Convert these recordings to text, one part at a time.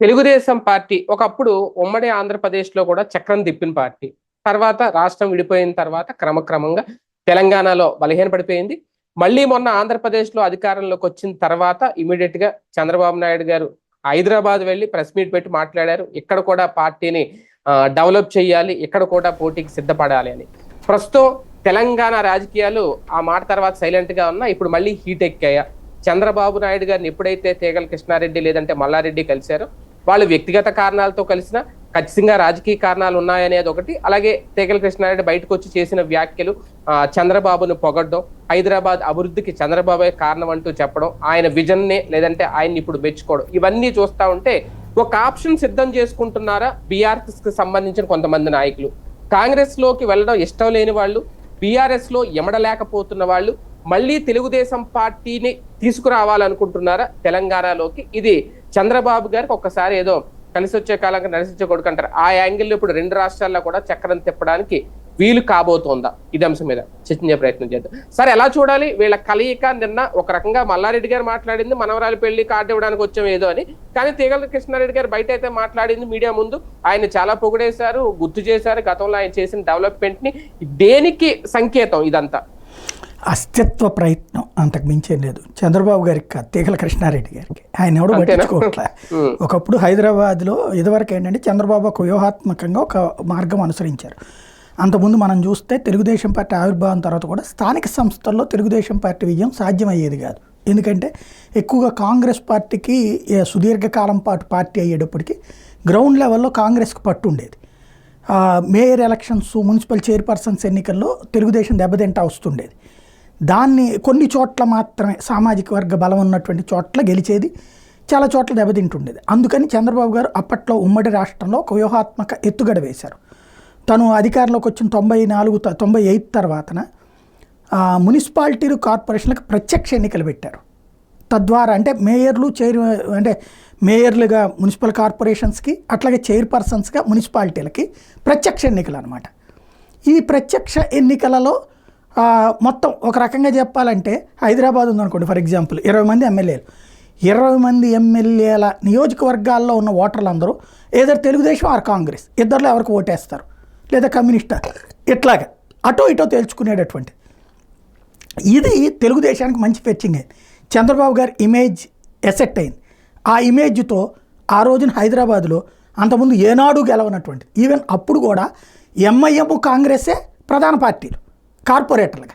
Telugu Desam party ఒకప్పుడు ఉమ్మడి ఆంధ్రప్రదేశ్లో కూడా చక్రం తిప్పిన పార్టీ. తర్వాత రాష్ట్రం విడిపోయిన తర్వాత క్రమక్రమంగా తెలంగాణలో బలహీనపడిపోయింది మళ్ళీ మొన్న ఆంధ్రప్రదేశ్లో అధికారంలోకి వచ్చిన తర్వాత ఇమీడియట్గా చంద్రబాబు నాయుడు గారు హైదరాబాద్ వెళ్ళి ప్రెస్ మీట్ పెట్టి మాట్లాడారు. ఇక్కడ కూడా పార్టీని డెవలప్ చేయాలి ఇక్కడ కూడా పోటీకి సిద్ధపడాలి అని. ప్రస్తుతం తెలంగాణ రాజకీయాలు ఆ మాట తర్వాత సైలెంట్గా ఉన్నా ఇప్పుడు మళ్ళీ హీట్ ఎక్కాయా? చంద్రబాబు నాయుడు గారిని ఎప్పుడైతే తేగల కృష్ణారెడ్డి లేదంటే మల్లారెడ్డి కలిశారో వాళ్ళు వ్యక్తిగత కారణాలతో కలిసిన ఖచ్చితంగా రాజకీయ కారణాలు ఉన్నాయనేది ఒకటి. అలాగే తేగల కృష్ణారెడ్డి బయటకు వచ్చి చేసిన వ్యాఖ్యలు చంద్రబాబును పొగడ్డం హైదరాబాద్ అభివృద్ధికి చంద్రబాబే కారణం అంటూ చెప్పడం ఆయన విజన్నే లేదంటే ఆయన్ని ఇప్పుడు మెచ్చుకోవడం. ఇవన్నీ చూస్తా ఉంటే ఒక ఆప్షన్ సిద్ధం చేసుకుంటున్నారా బీఆర్ఎస్కి సంబంధించిన కొంతమంది నాయకులు. కాంగ్రెస్లోకి వెళ్ళడం ఇష్టం లేని వాళ్ళు బీఆర్ఎస్లో ఎమడలేకపోతున్న వాళ్ళు మళ్ళీ తెలుగుదేశం పార్టీని తీసుకురావాలనుకుంటున్నారా తెలంగాణలోకి? ఇది చంద్రబాబు గారికి ఒక్కసారి ఏదో కలిసి వచ్చే కాలంగా నడిచి కొడుకు అంటారు. ఆ యాంగిల్ ఇప్పుడు రెండు రాష్ట్రాల్లో కూడా చక్రం తిప్పడానికి వీలు కాబోతోందా? ఇది అంశం మీద చర్చించే ప్రయత్నం చేద్దాం. సరే ఎలా చూడాలి? వీళ్ళ కలయిక నిన్న ఒక రకంగా మల్లారెడ్డి గారు మాట్లాడింది మనవరాలి పెళ్ళి కార్డు ఇవ్వడానికి వచ్చాం ఏదో అని. కానీ తీగల కృష్ణారెడ్డి గారు బయట అయితే మాట్లాడింది మీడియా ముందు. ఆయన చాలా పొగిడేశారు గుర్తు చేశారు. గతంలో ఆయన చేసిన డెవలప్మెంట్ని దేనికి సంకేతం ఇదంతా? అస్తిత్వ ప్రయత్నం అంతకు మించేం లేదు. చంద్రబాబు గారికి కాదు తీగల కృష్ణారెడ్డి గారికి. ఆయన ఎవడు? పట్టించుకోవట్లే. ఒకప్పుడు హైదరాబాద్లో ఇదివరకు ఏంటంటే చంద్రబాబు ఒక వ్యూహాత్మకంగా ఒక మార్గం అనుసరించారు. అంతకుముందు మనం చూస్తే తెలుగుదేశం పార్టీ ఆవిర్భావం తర్వాత కూడా స్థానిక సంస్థల్లో తెలుగుదేశం పార్టీ విజయం సాధ్యమయ్యేది కాదు. ఎందుకంటే ఎక్కువగా కాంగ్రెస్ పార్టీకి సుదీర్ఘకాలం పాటు పార్టీ అయ్యేటప్పటికి గ్రౌండ్ లెవెల్లో కాంగ్రెస్కి పట్టు ఉండేది. మేయర్ ఎలక్షన్స్ మున్సిపల్ చైర్పర్సన్స్ ఎన్నికల్లో తెలుగుదేశం దెబ్బతింటా వస్తుండేది. దాన్ని కొన్ని చోట్ల మాత్రమే సామాజిక వర్గ బలం ఉన్నటువంటి చోట్ల గెలిచేది చాలా చోట్ల దెబ్బతింటుండేది. అందుకని చంద్రబాబు గారు అప్పట్లో ఉమ్మడి రాష్ట్రంలో ఒక వ్యూహాత్మక ఎత్తుగడ వేశారు. తను అధికారంలోకి వచ్చిన తొంభై నాలుగు తొంభై ఎయిత్ తర్వాతన ఆ, మున్సిపాలిటీలు కార్పొరేషన్లకు ప్రత్యక్ష ఎన్నికలు పెట్టారు. తద్వారా అంటే మేయర్లు చైర్ అంటే మేయర్లుగా మున్సిపల్ కార్పొరేషన్స్కి అట్లాగే చైర్పర్సన్స్గా మున్సిపాలిటీలకి ప్రత్యక్ష ఎన్నికలు అనమాట ఈ ప్రత్యక్ష ఎన్నికలలో మొత్తం ఒక రకంగా చెప్పాలంటే హైదరాబాద్ ఉందనుకోండి ఫర్ ఎగ్జాంపుల్ ఇరవై మంది ఎమ్మెల్యేలు. ఇరవై మంది ఎమ్మెల్యేల నియోజకవర్గాల్లో ఉన్న ఓటర్లు అందరూ ఏదో తెలుగుదేశం ఆర్ కాంగ్రెస్ ఇద్దరిలో ఎవరికి ఓటేస్తారు? లేదా కమ్యూనిస్టా ఇట్లాగా అటో ఇటో తేల్చుకునేటటువంటి. ఇది తెలుగుదేశానికి మంచి ఫెచ్చింగ్ అయింది చంద్రబాబు గారి ఇమేజ్ ఎసెట్ అయింది. ఆ ఇమేజ్తో ఆ రోజున హైదరాబాద్లో అంతకుముందు ఏనాడు గెలవనటువంటి ఈవెన్ అప్పుడు కూడా ఎంఐఎం కాంగ్రెసే ప్రధాన పార్టీలు. కార్పొరేటర్లుగా.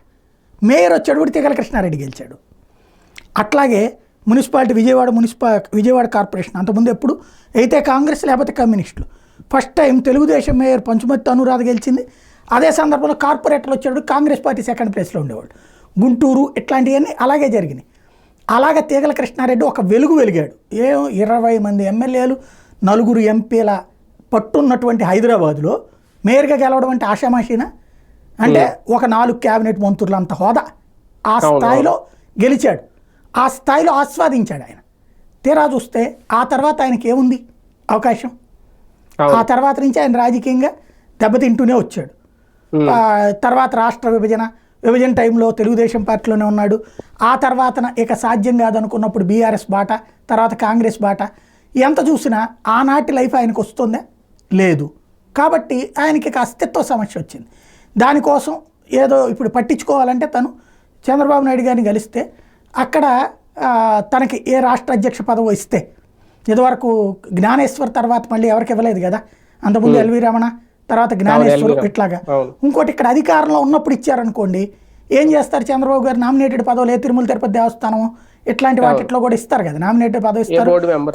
మేయర్ వచ్చాడు కూడా తిగల కృష్ణారెడ్డి గెలిచాడు. అట్లాగే మున్సిపాలిటీ విజయవాడ మున్సిపా విజయవాడ కార్పొరేషన్ అంతకుముందు ఎప్పుడు? అయితే కాంగ్రెస్ లేకపోతే కమ్యూనిస్టులు. First time Telugu Desam mayor Panchumarthi Anuradha గెలిచింది. అదే సందర్భంలో కార్పొరేటర్లు వచ్చాడు కాంగ్రెస్ పార్టీ సెకండ్ ప్లేస్లో ఉండేవాళ్ళు గుంటూరు ఇట్లాంటివన్నీ అలాగే జరిగినాయి. అలాగే తీగల కృష్ణారెడ్డి ఒక వెలుగు వెలిగాడు. ఏ ఇరవై మంది ఎమ్మెల్యేలు నలుగురు ఎంపీల పట్టున్నటువంటి హైదరాబాదులో మేయర్గా గెలవడం అంటే ఆషామాషీనా? అంటే ఒక నాలుగు క్యాబినెట్ మంత్రులు అంత హోదా. ఆ స్థాయిలో గెలిచాడు. ఆ స్థాయిలో ఆస్వాదించాడు ఆయన. తీరా చూస్తే ఆ తర్వాత ఆయనకి ఏముంది? అవకాశం. ఆ తర్వాత నుంచి ఆయన రాజకీయంగా దెబ్బతింటూనే వచ్చాడు. ఆ, తర్వాత రాష్ట్ర విభజన విభజన టైంలో తెలుగుదేశం పార్టీలోనే ఉన్నాడు. ఆ తర్వాతన ఇక సాధ్యం కాదనుకున్నప్పుడు బీఆర్ఎస్ బాట తర్వాత కాంగ్రెస్ బాట. ఎంత చూసినా ఆనాటి లైఫ్ ఆయనకు వస్తుందా? లేదు. కాబట్టి ఆయనకి అస్తిత్వ సమస్య వచ్చింది. దానికోసం ఏదో ఇప్పుడు పట్టించుకోవాలంటే తను చంద్రబాబు నాయుడు గారిని కలిస్తే అక్కడ తనకి ఏ రాష్ట్ర అధ్యక్ష పదవి ఇస్తే ఇదివరకు జ్ఞానేశ్వర్ తర్వాత మళ్ళీ ఎవరికి ఇవ్వలేదు కదా? అంతకుముందు ఎల్వి రమణ తర్వాత జ్ఞానేశ్వర్. ఇట్లాగా. ఇంకోటి ఇక్కడ అధికారంలో ఉన్నప్పుడు ఇచ్చారనుకోండి ఏం చేస్తారు చంద్రబాబు గారు? నామినేటెడ్ పదవులు ఏ తిరుమల తిరుపతి దేవస్థానం ఇట్లాంటి వాటిట్లో కూడా ఇస్తారు కదా. నామినేటెడ్ పదవి ఇస్తారు.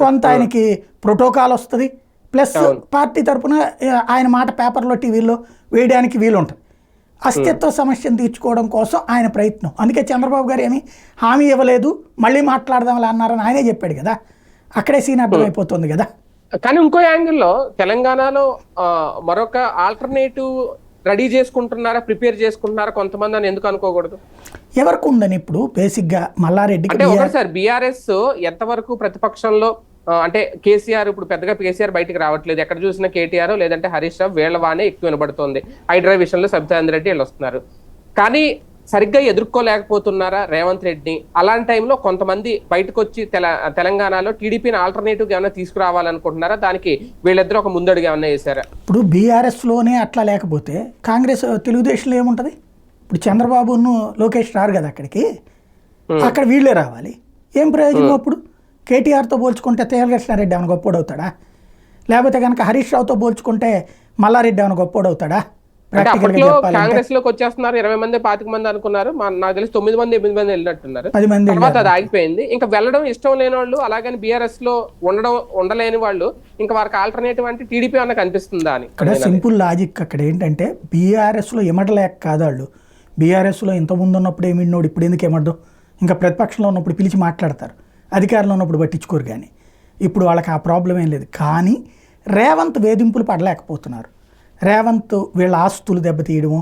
కొంత ఆయనకి ప్రోటోకాల్ వస్తుంది. ప్లస్. పార్టీ తరపున ఆ, ఆయన మాట పేపర్లో టీవీలో వేయడానికి వీలు ఉంటుంది అస్తిత్వ సమస్యను తీర్చుకోవడం కోసం ఆయన ప్రయత్నం. అందుకే చంద్రబాబు గారు ఏమి హామీ ఇవ్వలేదు మళ్ళీ మాట్లాడదాంలా అన్నారని ఆయనే చెప్పాడు కదా. అక్కడే సీన్ అర్థమైపోతుంది కదా. కానీ ఇంకో యాంగిల్లో తెలంగాణలో మరొక ఆల్టర్నేటివ్ రెడీ చేసుకుంటున్నారా ప్రిపేర్ చేసుకుంటున్నారా కొంతమంది అని ఎందుకు అనుకోకూడదు? ఎవరికి ఉందని ఇప్పుడు బేసిక్గా మల్లారెడ్డికి అంటే ఒకసారి బీఆర్ఎస్ ఎంతవరకు ప్రతిపక్షంలో అంటే కేసీఆర్ ఇప్పుడు పెద్దగా కేసీఆర్ బయటికి రావట్లేదు. ఎక్కడ చూసినా కేటీఆర్ లేదంటే హరీష్ రావు వీళ్ళ వానే ఎక్కువ వినబడుతోంది. హైడ్రా విషయంలో సబితాంద్ రెడ్డి వీళ్ళు వస్తున్నారు. కానీ సరిగ్గా ఎదుర్కోలేకపోతున్నారా రేవంత్ రెడ్డిని? అలాంటి టైంలో కొంతమంది బయటకు వచ్చి తెల తెలంగాణలో టీడీపీని ఆల్టర్నేటివ్ ఏమైనా తీసుకురావాలనుకుంటున్నారా? దానికి వీళ్ళిద్దరు ఒక ముందడుగు ఏమైనా వేశారా? ఇప్పుడు బీఆర్ఎస్లోనే అట్లా లేకపోతే కాంగ్రెస్ తెలుగుదేశంలో ఏముంటుంది? ఇప్పుడు చంద్రబాబును లోకేష్ రారు కదా అక్కడికి. అక్కడ వీళ్ళే రావాలి. ఏం ప్రయోజనం అప్పుడు? కేటీఆర్తో పోల్చుకుంటే తేలకృష్ణారెడ్డి ఏమైనా గొప్పోడు అవుతాడా లేకపోతే కనుక హరీష్ రావుతో పోల్చుకుంటే మల్లారెడ్డి ఏమైనా గొప్పోడు అవుతాడా అంటే ప్రాక్టికల్గా అప్పట్లో చెప్పాలంటే కాంగ్రెస్లోకి వచ్చేస్తున్నారు ఇరవై మంది పాతిక మంది అనుకున్నారు. నాకు తెలిసి తొమ్మిది మంది ఎనిమిది మంది వెళ్ళినట్టున్నారు. పది మంది తర్వాత అది ఆగిపోయింది. ఇంకా వెళ్ళడం ఇష్టం లేని వాళ్ళు అలాగని బీఆర్ఎస్లో ఉండడం ఉండలేని వాళ్ళు ఇంకా వారికి ఆల్టర్నేటివ్ అంటే టీడీపీ అన్న కనిపిస్తుందా అని ఇక్కడ సింపుల్ లాజిక్ అక్కడ ఏంటంటే బీఆర్ఎస్లో ఎమడలేక కాదు వాళ్ళు బీఆర్ఎస్లో ఇంతకుముందు ఉన్నప్పుడు ఏమిన్నోడు ఇప్పుడు ఎందుకు ఎమడ్డు ఇంకా ప్రతిపక్షంలో ఉన్నప్పుడు పిలిచి మాట్లాడతారు. అధికారంలో ఉన్నప్పుడు పట్టించుకోరు కానీ. ఇప్పుడు వాళ్ళకి ఆ ప్రాబ్లం ఏం లేదు. కానీ రేవంత్ వేధింపులు పడలేకపోతున్నారు. రేవంత్ వీళ్ళ ఆస్తులు దెబ్బతీయడము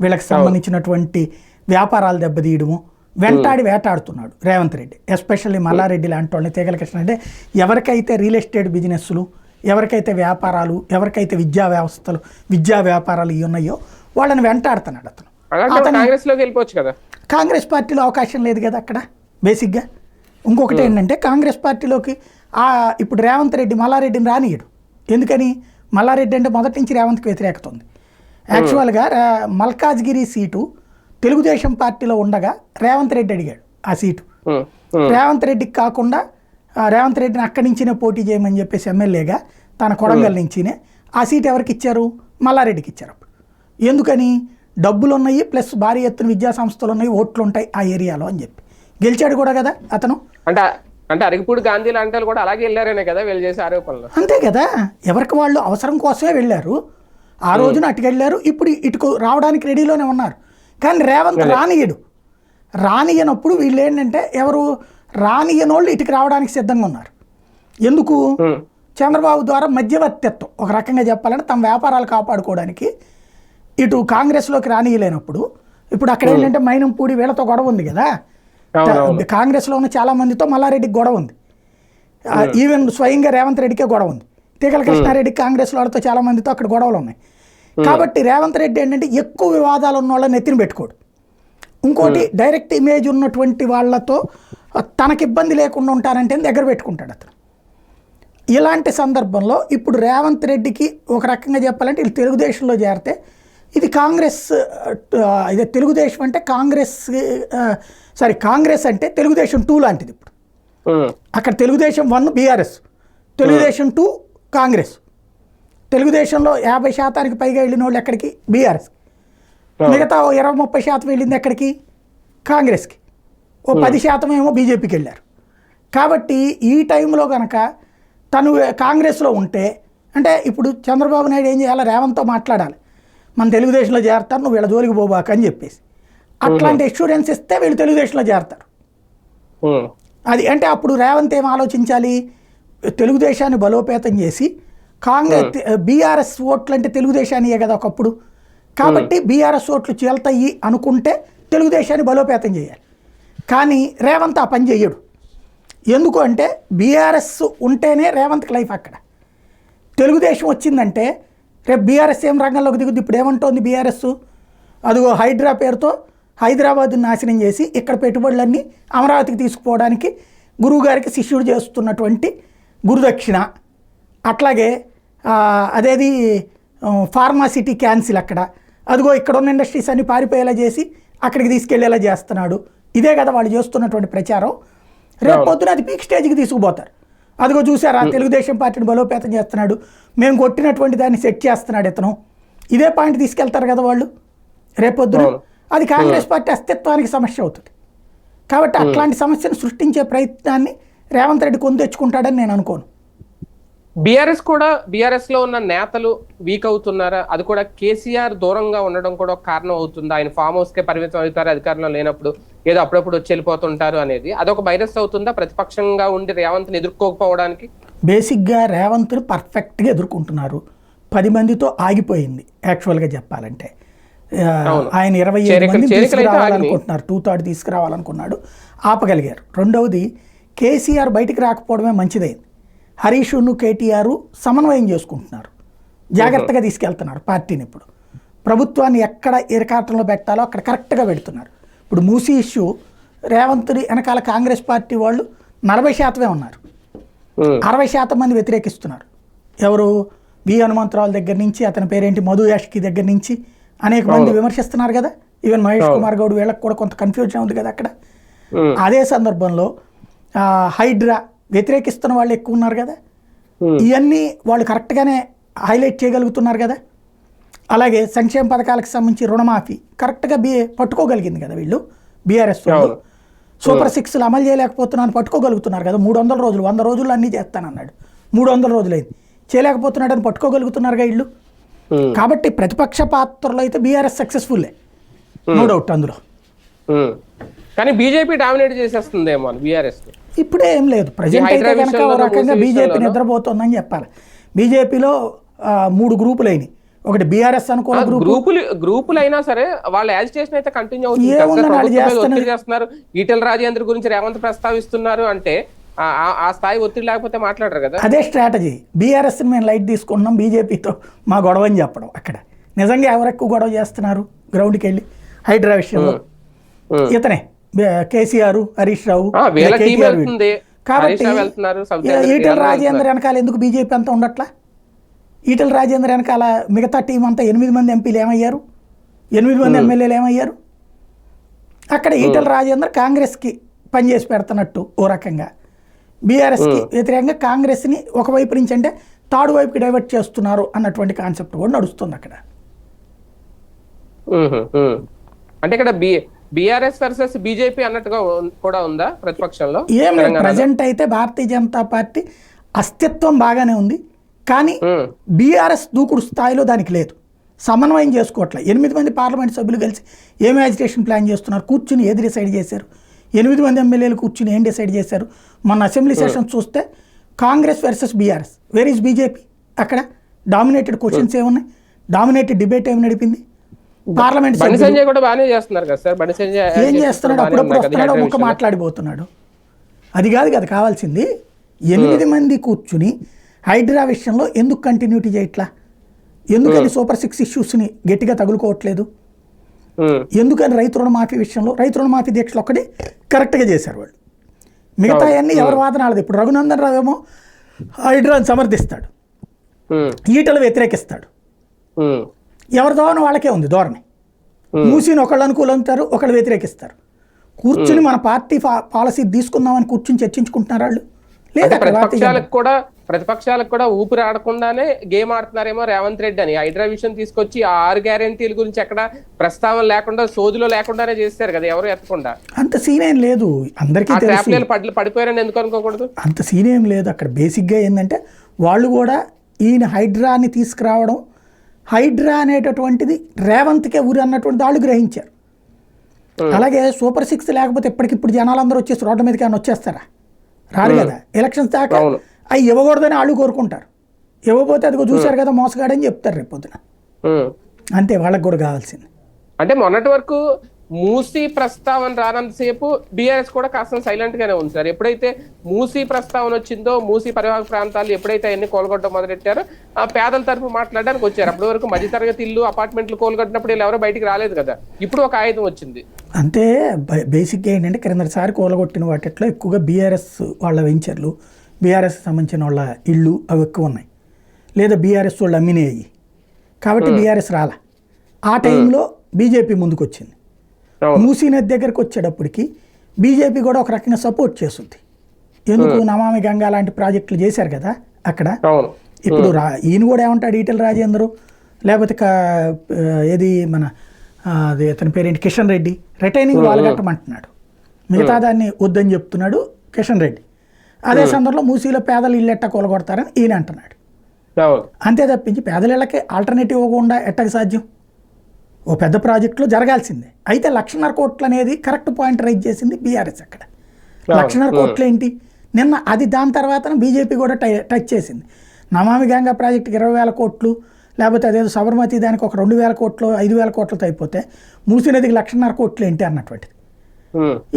వీళ్ళకి సంబంధించినటువంటి వ్యాపారాలు దెబ్బతీయడము వెంటాడి వేటాడుతున్నాడు రేవంత్ రెడ్డి. ఎస్పెషల్లీ మల్లారెడ్డి లాంటి వాళ్ళని తీగల కృష్ణ అంటే ఎవరికైతే రియల్ ఎస్టేట్ బిజినెస్లు ఎవరికైతే వ్యాపారాలు ఎవరికైతే విద్యా వ్యవస్థలు విద్యా వ్యాపారాలు ఇవి ఉన్నాయో వాళ్ళని వెంటాడుతున్నాడు అతను. కాంగ్రెస్ పార్టీలో అవకాశం లేదు కదా అక్కడ బేసిక్గా. ఇంకొకటి ఏంటంటే కాంగ్రెస్ పార్టీలోకి ఆ ఇప్పుడు రేవంత్ రెడ్డి మల్లారెడ్డిని రానియడు. ఎందుకని? మల్లారెడ్డి అంటే మొదటి నుంచి రేవంత్కి వ్యతిరేకత ఉంది యాక్చువల్గా మల్కాజ్గిరి సీటు తెలుగుదేశం పార్టీలో ఉండగా రేవంత్ రెడ్డి అడిగాడు ఆ సీటు. రేవంత్ రెడ్డికి కాకుండా రేవంత్ రెడ్డిని అక్కడి నుంచినే పోటీ చేయమని చెప్పేసి ఎమ్మెల్యేగా తన కొడంగల్ నుంచినే ఆ సీట్ ఎవరికి ఇచ్చారు? మల్లారెడ్డికి ఇచ్చారు అప్పుడు. ఎందుకని? డబ్బులు ఉన్నాయి ప్లస్ భారీ ఎత్తున విద్యా సంస్థలు ఉన్నాయి ఓట్లు ఉంటాయి ఆ ఏరియాలో అని చెప్పి. గెలిచాడు కూడా కదా అతను. అంటే అంటే అరగిపూడి గాంధీ లాంటి వాళ్ళు కూడా అలాగే వెళ్ళారనే కదా వీళ్ళు చేసే ఆరోపణలు. అంతే కదా? ఎవరికి వాళ్ళు అవసరం కోసమే వెళ్ళారు. ఆ రోజున అటుకు వెళ్ళారు ఇప్పుడు ఇటుకు రావడానికి రెడీలోనే ఉన్నారు. కానీ రేవంత్ రానియడు రానియనప్పుడు వీళ్ళు ఏంటంటే ఎవరు రానియనోళ్ళు ఇటుకు రావడానికి సిద్ధంగా ఉన్నారు. ఎందుకు? చంద్రబాబు ద్వారా మధ్యవర్తిత్వం. ఒక రకంగా చెప్పాలంటే తమ వ్యాపారాలు కాపాడుకోవడానికి ఇటు కాంగ్రెస్లోకి రానియలేనప్పుడు ఇప్పుడు అక్కడ ఏంటంటే మైనంపూడి వీళ్ళతో గొడవ ఉంది కదా. కాంగ్రెస్లో ఉన్న చాలా మందితో మల్లారెడ్డికి గొడవ ఉంది. ఈవెన్ స్వయంగా రేవంత్ రెడ్డికే గొడవ ఉంది. తీగల కృష్ణారెడ్డి కాంగ్రెస్ వాళ్ళతో చాలా మందితో అక్కడ గొడవలు ఉన్నాయి. కాబట్టి రేవంత్ రెడ్డి ఏంటంటే ఎక్కువ వివాదాలు ఉన్న వాళ్ళని ఎత్తిన పెట్టుకోడు. ఇంకోటి డైరెక్ట్ ఇమేజ్ ఉన్నటువంటి వాళ్ళతో తనకి ఇబ్బంది లేకుండా ఉంటారంటే దగ్గర పెట్టుకుంటాడు అతను. ఇలాంటి సందర్భంలో ఇప్పుడు రేవంత్ రెడ్డికి ఒక రకంగా చెప్పాలంటే వీళ్ళు తెలుగుదేశంలో చేరితే ఇది కాంగ్రెస్ ఇదే తెలుగుదేశం అంటే కాంగ్రెస్ సారీ కాంగ్రెస్ అంటే తెలుగుదేశం టూ లాంటిది ఇప్పుడు. అక్కడ Telugu Desam one BRS. Telugu Desam two Congress. తెలుగుదేశంలో యాభై శాతానికి పైగా వెళ్ళిన వాళ్ళు ఎక్కడికి? బీఆర్ఎస్. మిగతా ఓ ఇరవై ముప్పై శాతం వెళ్ళింది ఎక్కడికి? కాంగ్రెస్కి. ఓ పది శాతం ఏమో బీజేపీకి వెళ్ళారు. కాబట్టి ఈ టైంలో కనుక తను కాంగ్రెస్లో ఉంటే అంటే ఇప్పుడు చంద్రబాబు నాయుడు ఏం చేయాలి? రేవంత్తో మాట్లాడాలి. మన తెలుగుదేశంలో చేరతారు నువ్వు వీళ్ళ జోలికి పోబాక అని చెప్పేసి. అట్లాంటి ఎష్యూరెన్స్ ఇస్తే వీళ్ళు తెలుగుదేశంలో చేరతారు. అది అంటే అప్పుడు రేవంత్ ఏం ఆలోచించాలి? తెలుగుదేశాన్ని బలోపేతం చేసి కాంగ్రెస్ బీఆర్ఎస్ ఓట్లు అంటే తెలుగుదేశానియే కదా ఒకప్పుడు. కాబట్టి బీఆర్ఎస్ ఓట్లు చీల్తాయి అనుకుంటే తెలుగుదేశాన్ని బలోపేతం చేయాలి. కానీ రేవంత్ ఆ పని చెయ్యడు. ఎందుకు అంటే బీఆర్ఎస్ ఉంటేనే రేవంత్కి లైఫ్ అక్కడ. తెలుగుదేశం వచ్చిందంటే రేపు బీఆర్ఎస్ ఏం రంగంలోకి దిగుద్ది? ఇప్పుడు ఏమంటోంది బీఆర్ఎస్? అదిగో హైడ్రా పేరుతో హైదరాబాద్ నాశనం చేసి ఇక్కడ పెట్టుబడులన్నీ అమరావతికి తీసుకుపోవడానికి గురువుగారికి శిష్యుడు చేస్తున్నటువంటి గురుదక్షిణ. అట్లాగే అదేది ఫార్మాసిటీ క్యాన్సిల్ అక్కడ. అదిగో ఇక్కడ ఉన్న ఇండస్ట్రీస్ అన్ని పారిపోయేలా చేసి అక్కడికి తీసుకెళ్ళేలా చేస్తున్నాడు. ఇదే కదా వాళ్ళు చేస్తున్నటువంటి ప్రచారం. రేపు పొద్దున అది పీక్ స్టేజ్కి తీసుకుపోతారు. అదిగో చూసారా తెలుగుదేశం పార్టీని బలోపేతం చేస్తున్నాడు. మేము కొట్టినటువంటి దాన్ని సెట్ చేస్తున్నాడు ఇతను. ఇదే పాయింట్ తీసుకెళ్తారు కదా వాళ్ళు? రేపొద్దున. అది కాంగ్రెస్ పార్టీ అస్తిత్వానికి సమస్య అవుతుంది. కాబట్టి అట్లాంటి సమస్యను సృష్టించే ప్రయత్నాన్ని రేవంత్ రెడ్డి కొని తెచ్చుకుంటాడని నేను అనుకోను. బీఆర్ఎస్ కూడా బీఆర్ఎస్లో ఉన్న నేతలు వీక్ అవుతున్నారా? అది కూడా కేసీఆర్ దూరంగా ఉండడం కూడా కారణం అవుతుందా? ఆయన ఫామ్ హౌస్ కే పరిమితం అవుతారు? అధికారంలో లేనప్పుడు ఏదో అప్పుడప్పుడు వచ్చి వెళ్ళిపోతుంటారు అనేది. అదొక వైరస్ అవుతుందా? ప్రతిపక్షంగా ఉండి రేవంత్ని ఎదుర్కోకపోవడానికి? బేసిక్గా రేవంత్ని పర్ఫెక్ట్గా ఎదుర్కొంటున్నారు. పది మందితో ఆగిపోయింది యాక్చువల్గా చెప్పాలంటే. ఆయన ఇరవై చేరికలు అయితే తీసుకురావాలనుకుంటున్నారు. Two third తీసుకురావాలనుకున్నాడు. ఆపగలిగారు. రెండవది కేసీఆర్ బయటికి రాకపోవడమే మంచిదైంది హరీషును కేటీఆర్ సమన్వయం చేసుకుంటున్నారు. జాగ్రత్తగా తీసుకెళ్తున్నారు పార్టీని ఇప్పుడు. ప్రభుత్వాన్ని ఎక్కడ ఇరకాటంలో పెట్టాలో అక్కడ కరెక్ట్గా పెడుతున్నారు. ఇప్పుడు మూసీ ఇష్యూ రేవంత్ని వెనకాల కాంగ్రెస్ పార్టీ వాళ్ళు నలభై శాతమే ఉన్నారు. అరవై శాతం మంది వ్యతిరేకిస్తున్నారు. ఎవరు? వి హనుమంతరావు దగ్గర నుంచి అతని పేరేంటి? మధు యాష్కి దగ్గర నుంచి అనేక మంది విమర్శిస్తున్నారు కదా. ఈవెన్ మహేష్ కుమార్ గౌడ్ వీళ్ళకి కూడా కొంత కన్ఫ్యూజన్ ఉంది కదా అక్కడ. అదే సందర్భంలో హైడ్రా వ్యతిరేకిస్తున్న వాళ్ళు ఎక్కువ ఉన్నారు కదా. ఇవన్నీ వాళ్ళు కరెక్ట్గానే హైలైట్ చేయగలుగుతున్నారు కదా. అలాగే సంక్షేమ పథకాలకు సంబంధించి రుణమాఫీ కరెక్ట్గా బి పట్టుకోగలిగింది కదా వీళ్ళు బీఆర్ఎస్. సూపర్ సిక్స్లు అమలు చేయలేకపోతున్నాను పట్టుకోగలుగుతున్నారు కదా. మూడు వందల రోజులు వంద రోజులు అన్నీ చేస్తానన్నాడు. మూడు వందల రోజులైంది. చేయలేకపోతున్నాడని పట్టుకోగలుగుతున్నారుగా వీళ్ళు? కాబట్టి ప్రతిపక్ష పాత్రలో అయితే బీఆర్ఎస్ సక్సెస్ఫుల్లే. నో డౌట్ అందులో. కానీ బీజేపీ డామినేట్ చేసేస్తుందేమో బీఆర్ఎస్ ఇప్పుడే ఏం లేదు. ప్రజెంట్ అయితే కనుక రకంగా బీజేపీ? నిద్రపోతుందని చెప్పాలి. బీజేపీలో మూడు గ్రూపులు అయినాయి. ఒకటి బీఆర్ఎస్ అనుకున్న గ్రూప్. గ్రూపులు గ్రూపులు అయినా సరే వాళ్ళ యాజిటేషన్ అయితే కంటిన్యూ అవుతుంది. చేస్తున్నారు. ఈటెల రాజేంద్ర గురించి రేవంత్ ప్రస్తావిస్తున్నారు అంటే ఆ- స్థాయి ఒత్తిడి లేకపోతే మాట్లాడరు కదా? అదే స్ట్రాటజీ బీఆర్ఎస్ని మేము లైట్ తీసుకుంటున్నాం. బీజేపీతో మా గొడవ అని చెప్పడం అక్కడ. నిజంగా ఎవరు ఎక్కువ గొడవ చేస్తున్నారు? గ్రౌండ్కి వెళ్ళి హైడ్రా విషయంలో. ఇతనే. కేసీఆర్ హరీష్ రావు కాబట్టి ఈటెల రాజేందర్ వెనకాల ఎందుకు బీజేపీ అంతా ఉండట్లా? ఈటెల రాజేందర్ వెనకాల మిగతా టీం అంతా ఎనిమిది మంది ఎంపీలు ఏమయ్యారు? ఎనిమిది మంది ఎమ్మెల్యేలు ఏమయ్యారు? అక్కడ ఈటెల రాజేందర్ కాంగ్రెస్కి పనిచేసి పెడుతున్నట్టు ఓ రకంగా. బీఆర్ఎస్కి వ్యతిరేకంగా కాంగ్రెస్ని ఒకవైపు నుంచి అంటే తాడు వైపుకి డైవర్ట్ చేస్తున్నారు అన్నటువంటి కాన్సెప్ట్ కూడా నడుస్తుంది అక్కడ. అంటే ఇక్కడ బి బీఆర్ఎస్ వర్సెస్ బీజేపీ అన్నట్టుగా కూడా ఉందా ప్రతిపక్షంలో? ఏం లేదు? ప్రజెంట్ అయితే భారతీయ జనతా పార్టీ అస్తిత్వం బాగానే ఉంది. కానీ బీఆర్ఎస్ దూకుడు స్థాయిలో దానికి లేదు. సమన్వయం చేసుకోవట్లే. ఎనిమిది మంది పార్లమెంట్ సభ్యులు కలిసి ఏం యాజిటేషన్ ప్లాన్ చేస్తున్నారు? కూర్చుని ఏది డిసైడ్ చేశారు? ఎనిమిది మంది ఎమ్మెల్యేలు కూర్చుని ఏం డిసైడ్ చేశారు? మొన్న అసెంబ్లీ సెషన్ చూస్తే Congress versus BRS. Where is BJP? అక్కడ డామినేటెడ్ క్వశ్చన్స్ ఏమున్నాయి? డామినేటెడ్ డిబేట్ ఏమి నడిపింది? పార్లమెంట్ బండి సభ్యులు సంజయ్ కూడా బాగానే చేస్తున్నారు కదా సార్? బండి సంజయ్ ఏం చేస్తున్నాడు? అప్పుడప్పుడు వస్తున్నాడు ముక్క. మాట్లాడిపోతున్నాడు. అది కాదు కదా కావాల్సింది. ఎనిమిది మంది కూర్చుని హైడ్రా విషయంలో ఎందుకు కంటిన్యూటీ చేయట్లా ఎందుకని సూపర్ సిక్స్ ఇష్యూస్ని గట్టిగా తగులుకోవట్లేదు? ఎందుకని రైతు రుణమాఫీ విషయంలో రైతు రుణమాఫీ దీక్షలు ఒక్కటి కరెక్ట్గా చేశారు వాళ్ళు. మిగతా అన్ని ఎవరి వాదన వాళ్ళది ఇప్పుడు రఘునందన్ రావు ఏమో హైడ్రాని సమర్థిస్తాడు. ఈటలు వ్యతిరేకిస్తాడు. ఎవరి ధోరణి వాళ్ళకే ఉంది ధోరణి మూసిని ఒకళ్ళు అనుకూలంటారు ఒకళ్ళు వ్యతిరేకిస్తారు. కూర్చుని మన పార్టీ పాలసీ తీసుకుందామని కూర్చుని చర్చించుకుంటున్నారు వాళ్ళు? లేదు ప్రతిపక్షాలకు కూడా ప్రతిపక్షాలకు కూడా ఊపిరి ఆడకుండానే గేమ్ ఆడుతున్నారేమో రేవంత్ రెడ్డి అని. హైడ్రా విషయం తీసుకొచ్చి ఆ ఆరు గ్యారెంటీల గురించి ఎక్కడ ప్రస్తావన లేకుండా సోదులో లేకుండానే చేస్తారు కదా ఎవరు ఎత్తకుండా? అంత సీన్ ఏం లేదు. అందరికీ పడి పడిపోయారని ఎందుకు అనుకోకూడదు? అంత సీన్ ఏం లేదు. అక్కడ బేసిక్గా ఏంటంటే వాళ్ళు కూడా ఈయన హైడ్రాని తీసుకురావడం హైడ్రా అనేటటువంటిది రేవంత్కే ఊరి అన్నటువంటి వాళ్ళు గ్రహించారు. అలాగే సూపర్ సిక్స్ లేకపోతే ఇప్పటికిప్పుడు జనాలందరూ వచ్చేసి రోడ్ల మీదకి ఏమైనా వచ్చేస్తారా? రారు కదా? ఎలక్షన్స్ దాకా. అవి ఇవ్వకూడదని వాళ్ళు కోరుకుంటారు. ఇవ్వకపోతే అదిగో చూశారు కదా మోసగాడని చెప్తారు రేపు పొద్దున. అంతే వాళ్ళకి కూడా కావాల్సింది. అంటే మొన్నటి వరకు మూసీ ప్రస్తావన రానంతసేపు బీఆర్ఎస్ కూడా కాస్త సైలెంట్ గానే ఉంది సార్. ఎప్పుడైతే మూసీ ప్రస్తావన వచ్చిందో మూసీ పరివాహక ప్రాంతాలు ఎప్పుడైతే అన్ని కోలుగొట్టడం మొదలెట్టారో ఆ పేదల తరపు మాట్లాడడానికి వచ్చారు. అప్పటి వరకు మధ్యతరగతి ఇల్లు అపార్ట్మెంట్లు కోలుగొట్టినప్పుడు వీళ్ళు ఎవరో బయటికి రాలేదు కదా. ఇప్పుడు ఒక ఆయుధం వచ్చింది. అంటే బేసిక్గా ఏంటంటే క్రిందటిసారి కూలగొట్టిన వాటిట్లో ఎక్కువగా బీఆర్ఎస్ వాళ్ళ వెంచర్లు బీఆర్ఎస్ సంబంధించిన వాళ్ళ ఇళ్ళు అవి ఎక్కువ ఉన్నాయి. లేదా బీఆర్ఎస్ వాళ్ళు అమ్మినాయి కాబట్టి బీఆర్ఎస్ రాల. ఆ టైంలో బీజేపీ ముందుకు వచ్చింది మూసీ నది దగ్గరకు వచ్చేటప్పటికి బీజేపీ కూడా ఒక రకంగా సపోర్ట్ చేస్తుంది. ఎందుకు నమామి గంగా లాంటి ప్రాజెక్టులు చేశారు కదా అక్కడ? ఇప్పుడు రా ఈయన కూడా ఏమంటాడు? ఈటెల రాజేందరు లేకపోతే ఏది మన అది అతని పేరేంటి? కిషన్ రెడ్డి. రిటైనింగ్ వాళ్ళు కట్టమంటున్నాడు. మిగతా దాన్ని వద్దని చెప్తున్నాడు కిషన్ రెడ్డి. అదే సందర్భంలో మూసీలో పేదలు ఇల్లు ఎట్ట కూలగొడతారని ఈయన అంటున్నాడు. అంతే తప్పించి పేదలిళ్ళకి ఆల్టర్నేటివ్ ఇవ్వకుండా ఎట్టకి సాధ్యం? ఓ పెద్ద ప్రాజెక్టులో జరగాల్సిందే. అయితే లక్షన్నర కోట్లు అనేది కరెక్ట్ పాయింట్ రైజ్ చేసింది బీఆర్ఎస్ అక్కడ. లక్షన్నర కోట్లు ఏంటి? నిన్న అది దాని తర్వాత బీజేపీ కూడా టచ్ చేసింది. నమామి గంగా ప్రాజెక్టుకి ఇరవై వేల కోట్లు లేకపోతే అదేదో సబర్మతి దానికి ఒక రెండు వేల కోట్లు ఐదు వేల కోట్లతో అయిపోతే మూసీ నదికి లక్షన్నర కోట్లు ఏంటి అన్నటువంటిది.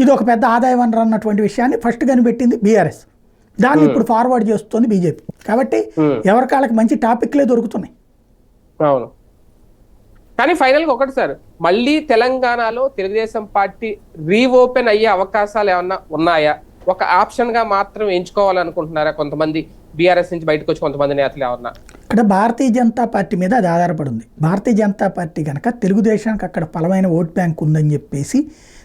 ఇది ఒక పెద్ద ఆదాయ వనరు అన్నటువంటి విషయాన్ని ఫస్ట్ కనిపెట్టింది బీఆర్ఎస్. దాన్ని ఇప్పుడు ఫార్వర్డ్ చేస్తుంది బీజేపీ. కాబట్టి ఎవరి కాళ్ళకి మంచి టాపిక్లే దొరుకుతున్నాయి. అవును. కానీ ఫైనల్గా ఒకటి సార్ మళ్ళీ తెలంగాణలో తెలుగుదేశం పార్టీ రీఓపెన్ అయ్యే అవకాశాలు ఏమన్నా ఉన్నాయా? ఒక ఆప్షన్గా మాత్రం ఎంచుకోవాలనుకుంటున్నారా కొంతమంది? బీఆర్ఎస్ నుంచి బయటకు వచ్చి కొంతమంది నేతలు ఏమన్నా? ఇక్కడ భారతీయ జనతా పార్టీ మీద అది ఆధారపడి ఉంది భారతీయ జనతా పార్టీ కనుక తెలుగుదేశానికి అక్కడ బలమైన ఓట్ బ్యాంక్ ఉందని చెప్పేసి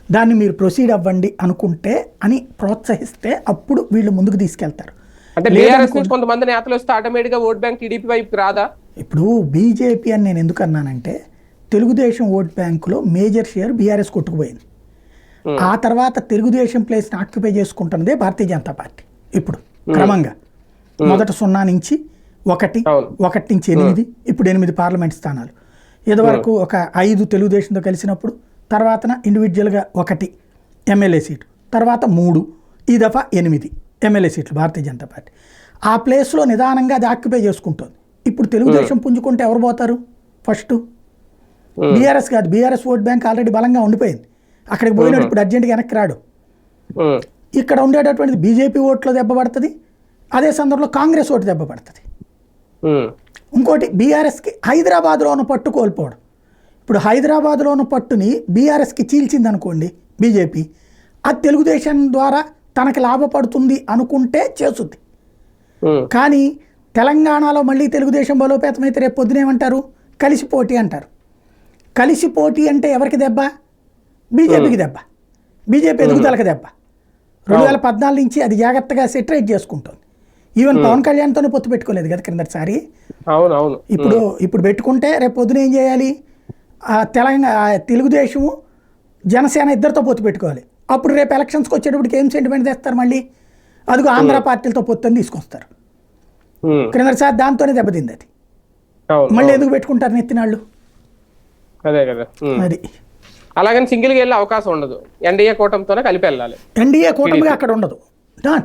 దాన్ని మీరు ప్రొసీడ్ అవ్వండి అనుకుంటే అని ప్రోత్సహిస్తే అప్పుడు వీళ్ళు ముందుకు తీసుకెళ్తారు. అంటే బీఆర్ఎస్ నుంచి కొంతమంది నేతలు వస్తే ఆటోమేటిక్గా ఓట్ బ్యాంక్ టీడీపీ వైపు రాదా? ఇప్పుడు బీజేపీ అని నేను ఎందుకు అన్నానంటే తెలుగుదేశం ఓట్ బ్యాంకులో మేజర్ షేర్ బీఆర్ఎస్ కొట్టుకుపోయింది. Hmm. ఆ తర్వాత తెలుగుదేశం ప్లేస్ని ఆక్యుపై చేసుకుంటున్నదే భారతీయ జనతా పార్టీ. ఇప్పుడు క్రమంగా మొదట సున్నా నుంచి ఒకటి. ఒకటి నుంచి ఎనిమిది ఇప్పుడు ఎనిమిది పార్లమెంట్ స్థానాలు. ఇదివరకు ఒక ఐదు తెలుగుదేశంతో కలిసినప్పుడు తర్వాతన ఇండివిజువల్గా ఒకటి ఎమ్మెల్యే సీటు తర్వాత మూడు ఈ దఫా ఎనిమిది ఎమ్మెల్యే సీట్లు భారతీయ జనతా పార్టీ. ఆ ప్లేస్లో నిదానంగా అది ఆక్యుపై చేసుకుంటుంది. ఇప్పుడు తెలుగుదేశం పుంజుకుంటే ఎవరు పోతారు? ఫస్ట్ బీఆర్ఎస్ కాదు బీఆర్ఎస్ ఓట్ బ్యాంక్ ఆల్రెడీ బలంగా ఉండిపోయింది. అక్కడికి పోయినాడు ఇప్పుడు అర్జెంట్గా వెనక్కి రాడు. ఉమ్, ఇక్కడ ఉండేటటువంటిది బీజేపీ ఓట్లో దెబ్బ పడుతుంది అదే సందర్భంలో కాంగ్రెస్ ఓటు దెబ్బ పడుతుంది. ఉమ్, ఇంకోటి బీఆర్ఎస్కి హైదరాబాద్లో ఉన్న పట్టు కోల్పోవడం. ఇప్పుడు హైదరాబాద్లో ఉన్న పట్టుని బీఆర్ఎస్కి చీల్చింది అనుకోండి బీజేపీ అది తెలుగుదేశం ద్వారా తనకి లాభపడుతుంది అనుకుంటే చేస్తుంది. కానీ తెలంగాణలో మళ్ళీ తెలుగుదేశం బలోపేతమైతే రేపు పొద్దునేమంటారు? కలిసి పోటీ అంటారు. కలిసి పోటీ అంటే ఎవరికి దెబ్బ? బీజేపీకి దెబ్బ. బీజేపీ ఎదుగుదలకు దెబ్బ. రెండు వేల పద్నాలుగు నుంచి అది జాగ్రత్తగా సెటరేట్ చేసుకుంటుంది. ఈవెన్ పవన్ కళ్యాణ్తోనే పొత్తు పెట్టుకోలేదు కదా క్రిందటిసారి. ఇప్పుడు ఇప్పుడు పెట్టుకుంటే రేపు పొద్దున ఏం చేయాలి? ఆ తెలంగాణ తెలుగుదేశము జనసేన ఇద్దరితో పొత్తు పెట్టుకోవాలి. అప్పుడు రేపు ఎలక్షన్స్కి వచ్చేటప్పటికి ఏం సెంటిమెంట్ తెస్తారు మళ్ళీ? అదిగో ఆంధ్ర పార్టీలతో పొత్తు అని తీసుకొస్తారు క్రిందటిసారి దాంతోనే దెబ్బతింది అది. మళ్ళీ ఎందుకు పెట్టుకుంటారు నెత్తినాళ్ళు? అదే కదా. అది అలాగని సింగిల్గా వెళ్ళే అవకాశం ఉండదు. ఎన్డీఏ కూటమితోనే కలిపి వెళ్ళాలి. ఎన్డీఏ కూటమిగా అక్కడ ఉండదు.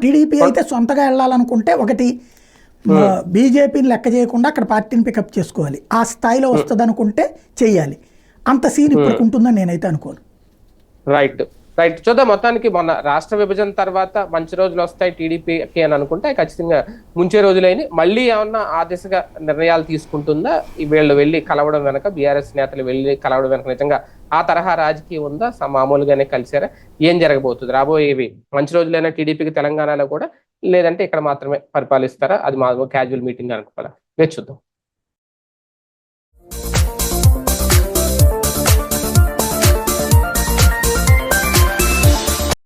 టీడీపీ అయితే సొంతగా వెళ్ళాలనుకుంటే ఒకటి బీజేపీని లెక్క చేయకుండా అక్కడ పార్టీని పికప్ చేసుకోవాలి. ఆ స్థాయిలో వస్తుంది అనుకుంటే చెయ్యాలి అంత సీన్ ఇప్పుడు ఉంటుందని నేనైతే అనుకోను. రైట్. రైట్ చూద్దాం మొత్తానికి మొన్న రాష్ట్ర విభజన తర్వాత మంచి రోజులు వస్తాయి టీడీపీకి అని అనుకుంటే ఖచ్చితంగా ముంచే రోజులైన మళ్ళీ ఏమన్నా ఆ దిశగా నిర్ణయాలు తీసుకుంటుందా? వీళ్ళు వెళ్ళి కలవడం వెనక బీఆర్ఎస్ నేతలు వెళ్ళి కలవడం వెనక నిజంగా ఆ తరహా రాజకీయం ఉందా? మామూలుగానే కలిసారా? ఏం జరగబోతుంది? రాబోయేవి మంచి రోజులైనా టీడీపీకి తెలంగాణలో కూడా లేదంటే ఇక్కడ మాత్రమే పరిపాలిస్తారా? అది మా క్యాజువల్ మీటింగ్ అనుకోవాలా. వేచి చూద్దాం.